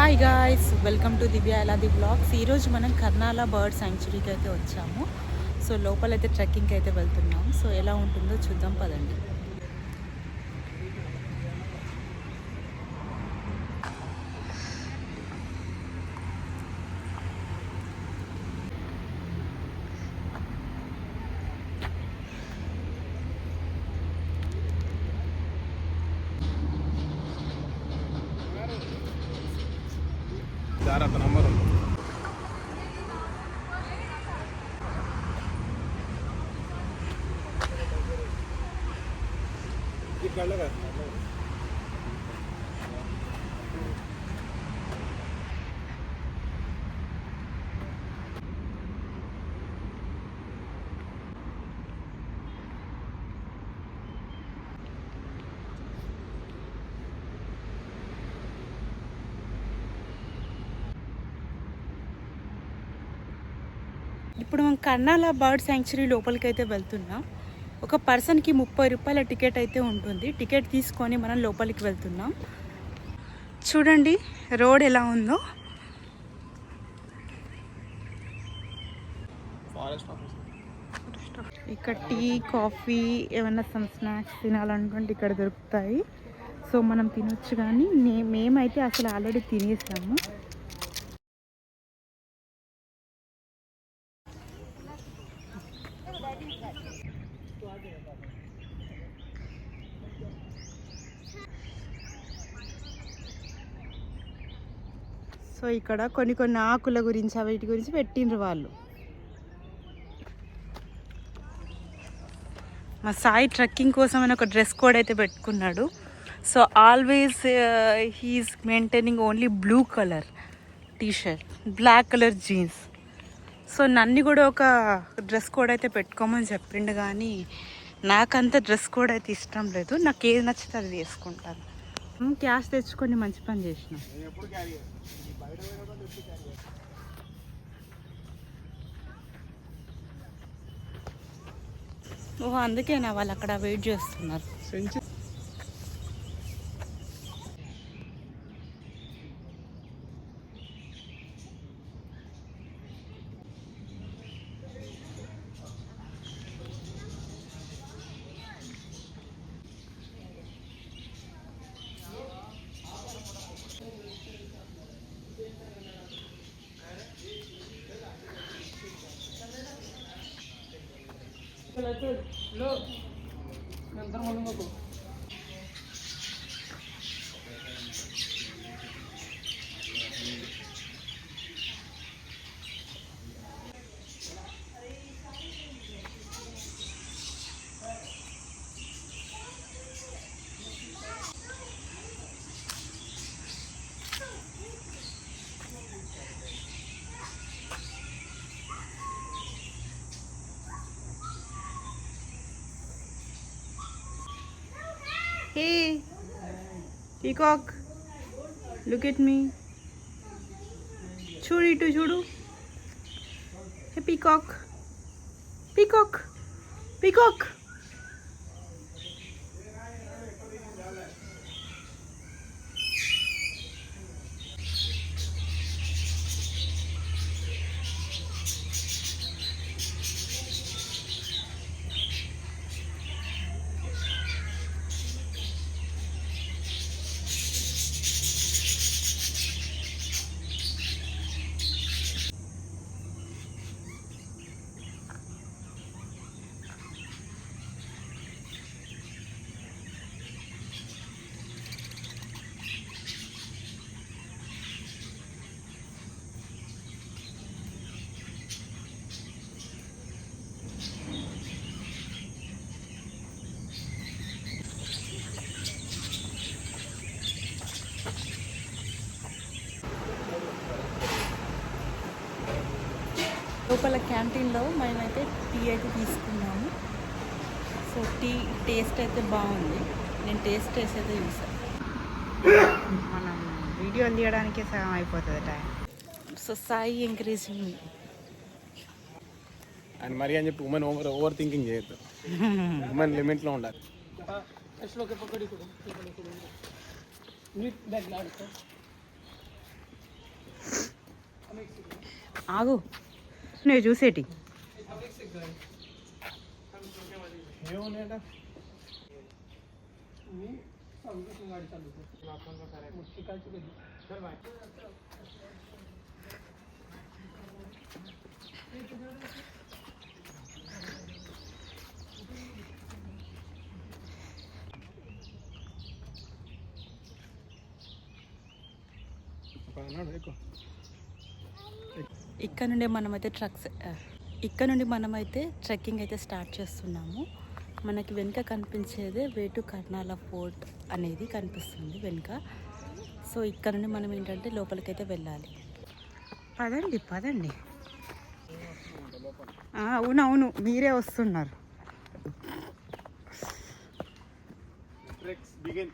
Hi guys welcome to Divya ఎలాది blogs ఈరోజు మనం Karnala bird సాంక్చురీకి అయితే వచ్చాము. సో లోపలైతే ట్రెక్కింగ్కి అయితే వెళ్తున్నాం. సో ఎలా ఉంటుందో చూద్దాం పదండి. ఇప్పుడు మనం కన్నాల బర్డ్ శాంక్చురీ లోపలికి అయితే వెళ్తున్నాం. ఒక పర్సన్కి ముప్పై రూపాయల టికెట్ అయితే ఉంటుంది. టికెట్ తీసుకొని మనం లోపలికి వెళ్తున్నాం. చూడండి రోడ్ ఎలా ఉందో. ఇక్కడ టీ కాఫీ ఏమైనా సమ్ స్నాక్స్ తినాలనుకుంటే ఇక్కడ దొరుకుతాయి. సో మనం తినొచ్చు కానీ నే- మేమైతే అసలు ఆల్రెడీ తినేసాము. సో ఇక్కడ కొన్ని కొన్ని ఆకుల గురించి వీటి గురించి పెట్టిండ్రు వాళ్ళు. మా సాయి ట్రెక్కింగ్ కోసం అని ఒక డ్రెస్ కోడ్ అయితే పెట్టుకున్నాడు. So always he is maintaining only blue colour t-shirt black colour jeans. So నన్ను కూడా ఒక డ్రెస్ కోడ్ అయితే పెట్టుకోమని చెప్పిండు కానీ నాకంత డ్రెస్ కోడ్ అయితే ఇష్టం లేదు. నాకు ఏది నచ్చితే అది వేసుకుంటాను. క్యాష్ తెచ్చుకొని మంచి పని చేసిన. ఓహో అందుకేనా వాళ్ళు అక్కడ వెయిట్ చేస్తున్నారు. चला चल लो नंतर म्हणू नको peacock look at me churi to churu hey peacock peacock peacock లోపల క్యాంటీన్లో మేమైతే టీ అయితే తీసుకున్నాము. సో టీ టేస్ట్ అయితే బాగుంది. నేను టేస్ట్ టేస్ట్ అయితే చూసాను మనం వీడియోలు తీయడానికే సగం అయిపోతుంది time. So Sai encouraging. And మరి అని చెప్పి ఉమెన్ ఓవర్ ఓవర్ థింకింగ్ చేయొద్దు. ఉమెన్ లిమిట్లో ఉండాలి. ఆగు. నేను చూసేటి ఏమున్నాయట అన్నాడు ఎక్కువ ఇక్కడ నుండి మనమైతే ట్రక్స్ ఇక్కడ నుండి మనమైతే ట్రెక్కింగ్ అయితే స్టార్ట్ చేస్తున్నాము. మనకి వెనుక కనిపించేదే వేటు కర్నాల ఫోర్ట్ అనేది కనిపిస్తుంది వెనుక. సో ఇక్కడ నుండి మనం ఏంటంటే లోపలికైతే వెళ్ళాలి. పదండి పదండి. ఆ, అవునవును మీరే వస్తున్నారు. బిగిన్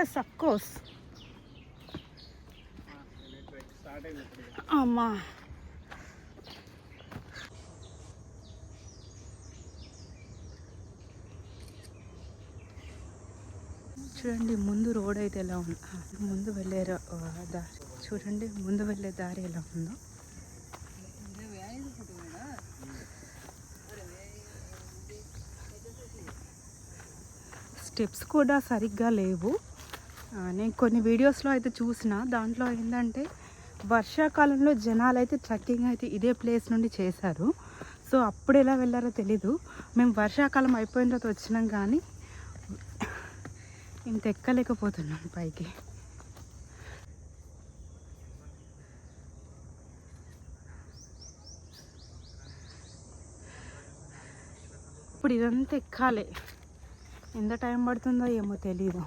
ఎస్ అఫ్ కోర్స్ అమ్మా. చూడండి ముందు రోడ్ అయితే ఎలా ఉంది? ముందు వెళ్ళే దారి చూడండి ముందు వెళ్ళే దారి ఎలా ఉందో. స్టెప్స్ కూడా సరిగ్గా లేవు. నేను కొన్ని వీడియోస్లో అయితే చూసిన. దాంట్లో ఏంటంటే వర్షాకాలంలో జనాలు అయితే ట్రెక్కింగ్ అయితే ఇదే ప్లేస్ నుండి చేశారు. సో అప్పుడు ఎలా వెళ్ళారో తెలీదు. మేము వర్షాకాలం అయిపోయిన తర్వాత వచ్చినాం కానీ ఇంత ఎక్కలేకపోతున్నాం పైకి. ఇప్పుడు ఇదంతా ఎక్కాలి. ఎంత టైం పడుతుందో ఏమో తెలీదు.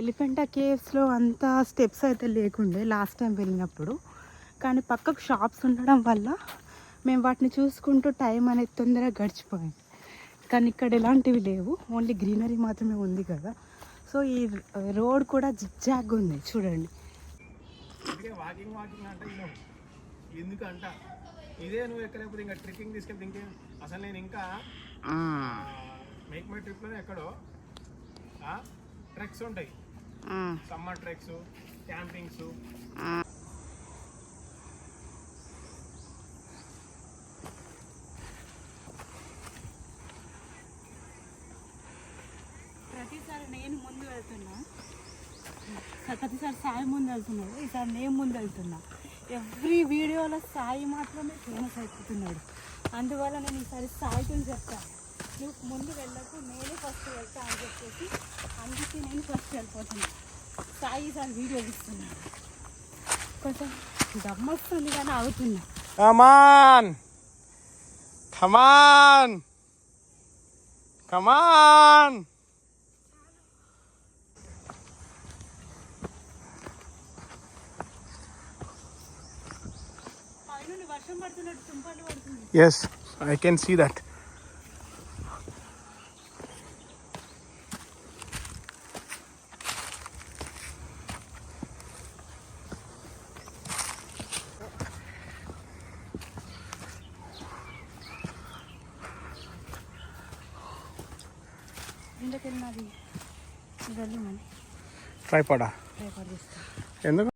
ఎలిఫెంటా కేవ్స్లో అంత స్టెప్స్ అయితే లేకుండే లాస్ట్ టైం వెళ్ళినప్పుడు. కానీ పక్కకు షాప్స్ ఉండడం వల్ల మేము వాటిని చూసుకుంటూ టైం అనేది తొందరగా గడిచిపోయింది. కానీ ఇక్కడ ఎలాంటివి లేవు. ఓన్లీ గ్రీనరీ మాత్రమే ఉంది కదా. సో ఈ రోడ్ కూడా జిగ్జాగ్ ఉంది. చూడండి. వాకింగ్ వాకింగ్ అంటే ఇను ఎందుకంట? ఇదే నువ్వు ఇంకా ట్రెక్కింగ్ తీసుకెళ్తే ఇంకేం? అసలు నేను ఇంకా మేక్ మై ట్రిప్లోనే ఎక్కడో ట్రెక్స్ ఉంటాయి. Summer treks campings. ప్రతిసారి నేను ముందు వెళ్తున్నా. ప్రతిసారి సాయి ముందు వెళ్తున్నాడు ఈసారి నేను ముందు వెళ్తున్నా. ఎవ్రీ వీడియోలో సాయి మాత్రమే ఫేమస్ అయిపోతున్నాడు. అందువల్ల నేను ఈసారి సాయితో చెప్తాను నువ్వు ముందు వెళ్ళకు నేనే ఫస్ట్ వెళ్తా అని చెప్పేసి అందుకే నేను ఫస్ట్ వెళ్ళిపోతున్నాను సాయి ఈసారి వీడియో ఇస్తున్నాడు కొంచెం దమ్మొస్తుంది కానీ ఆగుతున్నా కమాన్ కమాన్ కమాన్ పైనుండి వర్షం పడుతున్నట్టు తుంపలు పడుతుంది yes I can see that ట్రైపాడా ఎందుకు?